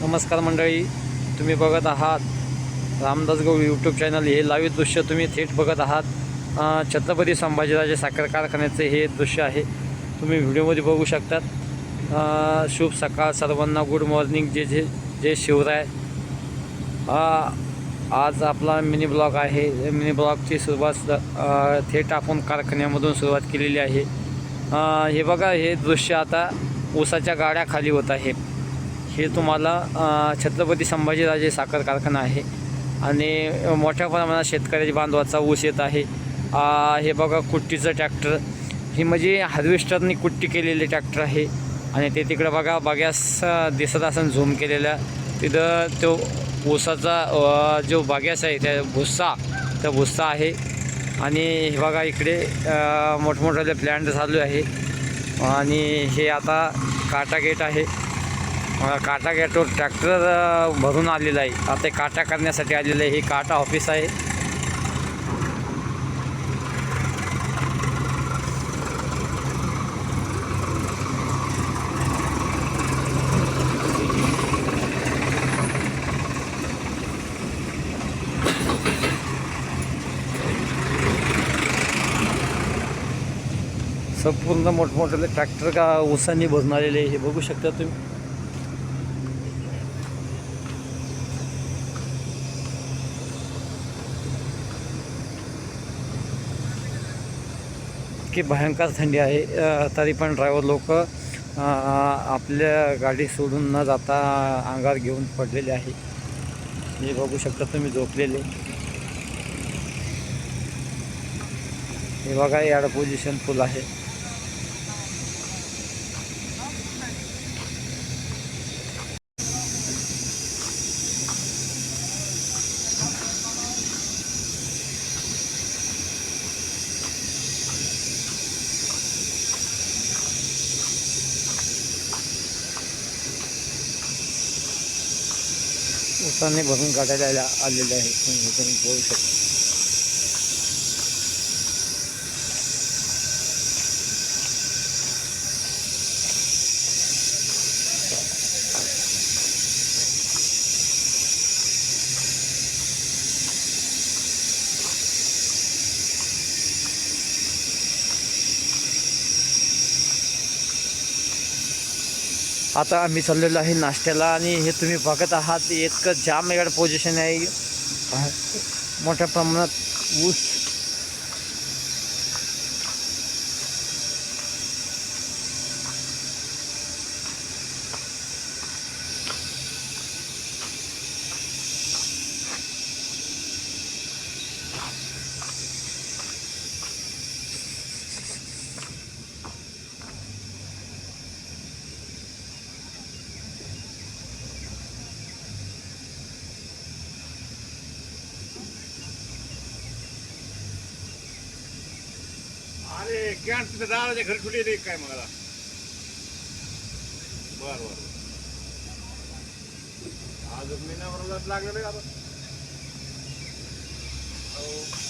नमस्कार मंडळी तुम्ही बघत आहात रामदास गौड यूट्यूब चॅनल हे लाईव्ह दृश्य तुम्ही थेट बघत आहात. छत्रपती संभाजीराजे साखर कारखान्याचे हे दृश्य आहे. तुम्ही व्हिडिओमध्ये बघू शकतात. शुभ सकाळ सर्वांना. गुड मॉर्निंग जे जे जे शिवराय. आज आपला मिनी ब्लॉग आहे. मिनी ब्लॉगची सुरुवात थेट आपण कारखान्यामधून सुरुवात केलेली आहे. हे बघा हे दृश्य आता ऊसाच्या गाड्या खाली होत आहे. हे तुम्हाला छत्रपती संभाजीराजे साखर कारखाना आहे. आणि मोठ्या प्रमाणात शेतकऱ्याच्या बांधवाचा ऊस येत आहे. हे बघा कुट्टीचं ट्रॅक्टर. ही म्हणजे हार्वेस्टरनी कुट्टी केलेले ट्रॅक्टर आहे. आणि ते तिकडं बघा बाग्यास दिसत असं झूम केलेल्या. तिथं तो ऊसाचा जो बाग्यास आहे त्या भुस्सा त्या भुस्सा आहे. आणि हे बघा इकडे मोठमोठाले प्लॅन्ट चालू आहे. आणि हे आता काटा गेट आहे. काटा गेटवर ट्रॅक्टर भरून आलेला आहे. आता काटा करण्यासाठी आलेलं आहे. हे काटा ऑफिस आहे. संपूर्ण मोठमोठे ट्रॅक्टर का उसांनी भरून आलेले आहे. हे बघू शकता तुम्ही. की भयंकर थंडी आहे. तरी पण ड्रायव्हर लोक आपल्या गाडी सोडून न जाता अंगावर घेऊन पडलेले आहे. हे बघू शकता तुम्ही झोपलेले. हे बघा याड पोझिशन फुल आहे. उसाने भरून काढायला आलेले आहे. तुम्ही बोलू शकता. आता आम्ही चाललेलो आहे नाश्त्याला आणि हे तुम्ही बघत आहात इतकं जाम एवढं पोझिशन आहे. मोठ्या प्रमाणात ऊस अरे कॅन तिथे दाराच्या घरी ठेवली रे काय मला. बर बर. आज मी लागलं रे आता अहो.